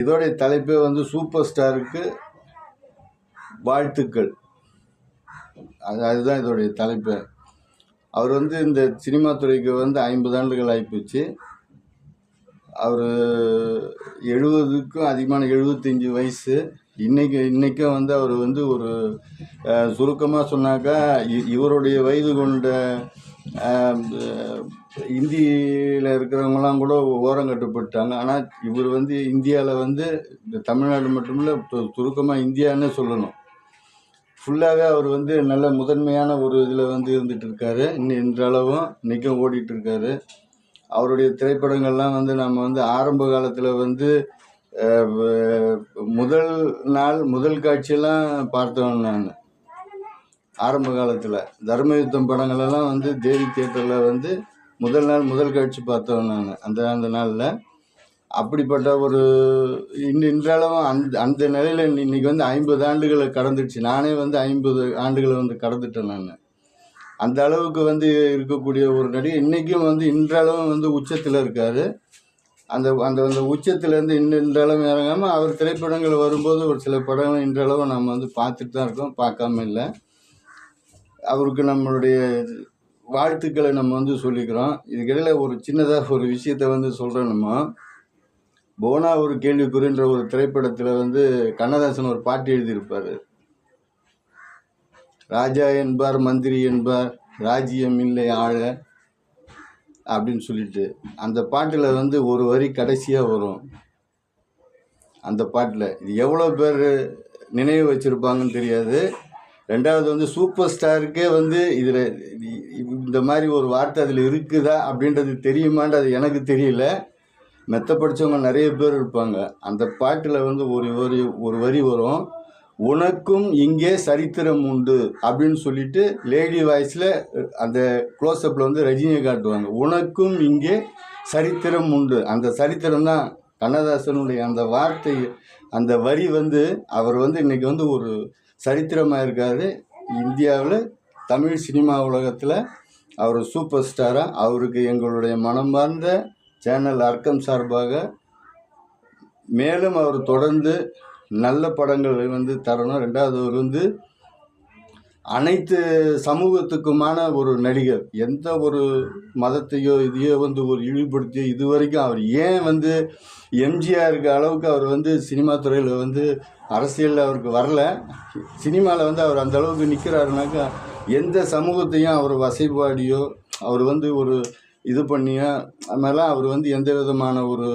இதோடைய தலைப்பே வந்து சூப்பர் ஸ்டாருக்கு வாழ்த்துக்கள். அது அதுதான் இதோடைய தலைப்பு. அவர் வந்து இந்த சினிமா துறைக்கு வந்து ஐம்பது ஆண்டுகள் ஆகிப்போச்சு அவர் எழுபதுக்கும் அதிகமான எழுபத்தஞ்சி வயசு. இன்னைக்கு இன்றைக்கும் வந்து அவர் வந்து ஒரு சுருக்கமாக சொன்னாக்கா இ- இவருடைய வயது கொண்ட இந்தியில் இருக்கிறவங்களாம் கூட ஓரம் கட்டுப்பட்டாங்க. ஆனால் இவர் வந்து இந்தியாவில் வந்து இந்த தமிழ்நாடு மட்டுமில்ல சுருக்கமாக இந்தியான்னு சொல்லணும். ஃபுல்லாகவே அவர் வந்து நல்ல முதன்மையான ஒரு இதில் வந்து இருந்துகிட்டு இருக்காரு இன்னும் இன்றளவும் இன்றைக்கும் ஓடிட்டு இருக்காரு அவருடைய திரைப்படங்கள்லாம் வந்து நம்ம வந்து ஆரம்ப காலத்தில் வந்து முதல் நாள் முதல் காட்சியெல்லாம் பார்த்தவன் நான். ஆரம்ப காலத்தில் தர்மயுத்தம் படங்களெல்லாம் வந்து தேவி தியேட்டரில் வந்து முதல் நாள் முதல் காட்சி பார்த்தோம் நான். அந்த அந்த நாளில் அப்படிப்பட்ட ஒரு இன்று இன்றளவும் அந்த அந்த நிலையில் இன்னைக்கு வந்து ஐம்பது ஆண்டுகளை கடந்துடுச்சு. நானே வந்து ஐம்பது ஆண்டுகளை வந்து கடந்துட்டேன் நான். அந்த அளவுக்கு வந்து இருக்கக்கூடிய ஒரு நடிகை இன்றைக்கும் வந்து இன்றளவும் வந்து உச்சத்தில் இருக்கார். அந்த அந்த அந்த உச்சத்துலேருந்து இன்னும் இன்றளவும் இறங்காமல் அவர் திரைப்படங்கள் வரும்போது ஒரு சில படங்கள் இன்றளவும் நம்ம வந்து பார்த்துட்டு தான் இருக்கோம். பார்க்காம இல்லை. அவருக்கு நம்மளுடைய வாழ்த்துக்களை நம்ம வந்து சொல்லிக்கிறோம். இதுக்கிடையில் ஒரு சின்னதாக ஒரு விஷயத்த வந்து சொல்கிறோம் நம்ம. போனா ஒரு கேள்விக்குறின்ற ஒரு திரைப்படத்தில் வந்து கண்ணதாசன் ஒரு பாட்டு எழுதியிருப்பார். ராஜா என்பார் மந்திரி என்பார் ராஜ்யம் இல்லை ஆழ அப்படின்னு சொல்லிட்டு. அந்த பாட்டில் வந்து ஒரு வரி கடைசியாக வரும். அந்த பாட்டில். இது எவ்வளோ பேர் நினைவு வச்சுருப்பாங்கன்னு தெரியாது. ரெண்டாவது வந்து சூப்பர் ஸ்டாருக்கே வந்து இதில் இந்த மாதிரி ஒரு வார்த்தை அதில் இருக்குதா அப்படின்றது தெரியுமான்றது எனக்கு தெரியல. மெத்த படித்தவங்க நிறைய பேர் இருப்பாங்க. அந்த பாட்டில் வந்து ஒரு வரி ஒரு வரி வரும். உனக்கும் இங்கே சரித்திரம் உண்டு அப்படின்னு சொல்லிட்டு லேடி வாய்ஸில் அந்த க்ளோஸ்அப்பில் வந்து ரஜினியை காட்டுவாங்க. உனக்கும் இங்கே சரித்திரம் உண்டு அந்த சரித்திரம் தான் கண்ணதாசனுடைய அந்த வார்த்தை அந்த வரி வந்து அவர் வந்து இன்றைக்கி வந்து ஒரு சரித்திரமாக இருக்காரு இந்தியாவில் தமிழ் சினிமா உலகத்தில் அவர் சூப்பர் ஸ்டாராக அவருக்கு எங்களுடைய மனமார்ந்த சேனல் அர்க்கம் சார்பாக மேலும் அவர் தொடர்ந்து நல்ல படங்கள் வந்து தரணும். ரெண்டாவது வந்து அனைத்து சமூகத்துக்குமான ஒரு நடிகர் எந்த ஒரு மதத்தையோ இதையோ வந்து ஒரு இழிவுபடுத்தியோ இது வரைக்கும் அவர் ஏன் வந்து எம்ஜிஆருக்கு அளவுக்கு அவர் வந்து சினிமா துறையில் வந்து அரசியலில் அவருக்கு வரல? சினிமாவில் வந்து அவர் அந்த அளவுக்கு நிற்கிறாருனாக்கா எந்த சமூகத்தையும் அவர் வசைபாடியோ அவர் வந்து ஒரு இது பண்ணியோ அதனால அவர் வந்து எந்த விதமான ஒரு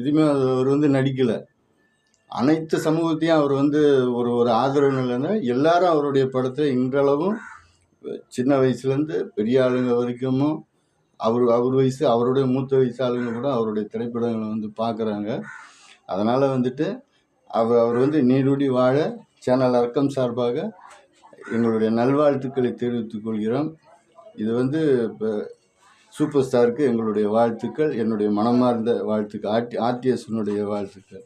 இதுவுமே அவர் வந்து நடிக்கலை. அனைத்து சமூகத்தையும் அவர் வந்து ஒரு ஒரு ஆதரவு நிலைன்னா எல்லாரும் அவருடைய படத்தை இன்றளவும் சின்ன வயசுலேருந்து பெரிய ஆளுங்க வரைக்கும் அவர் அவர் வயசு அவருடைய மூத்த வயசு ஆளுங்க கூட அவருடைய திரைப்படங்களை வந்து பார்க்குறாங்க. அதனால் வந்துட்டு அவர் அவர் வந்து நீடுடி வாழ சேனல் அர்க்கம் சார்பாக எங்களுடைய நல்வாழ்த்துக்களை தெரிவித்துக் கொள்கிறோம். இது வந்து இப்போ சூப்பர் ஸ்டாருக்கு எங்களுடைய வாழ்த்துக்கள் என்னுடைய மனமார்ந்த வாழ்த்துக்கள் ஆர்டி ஆர்டிஎஸ்னுடைய வாழ்த்துக்கள்.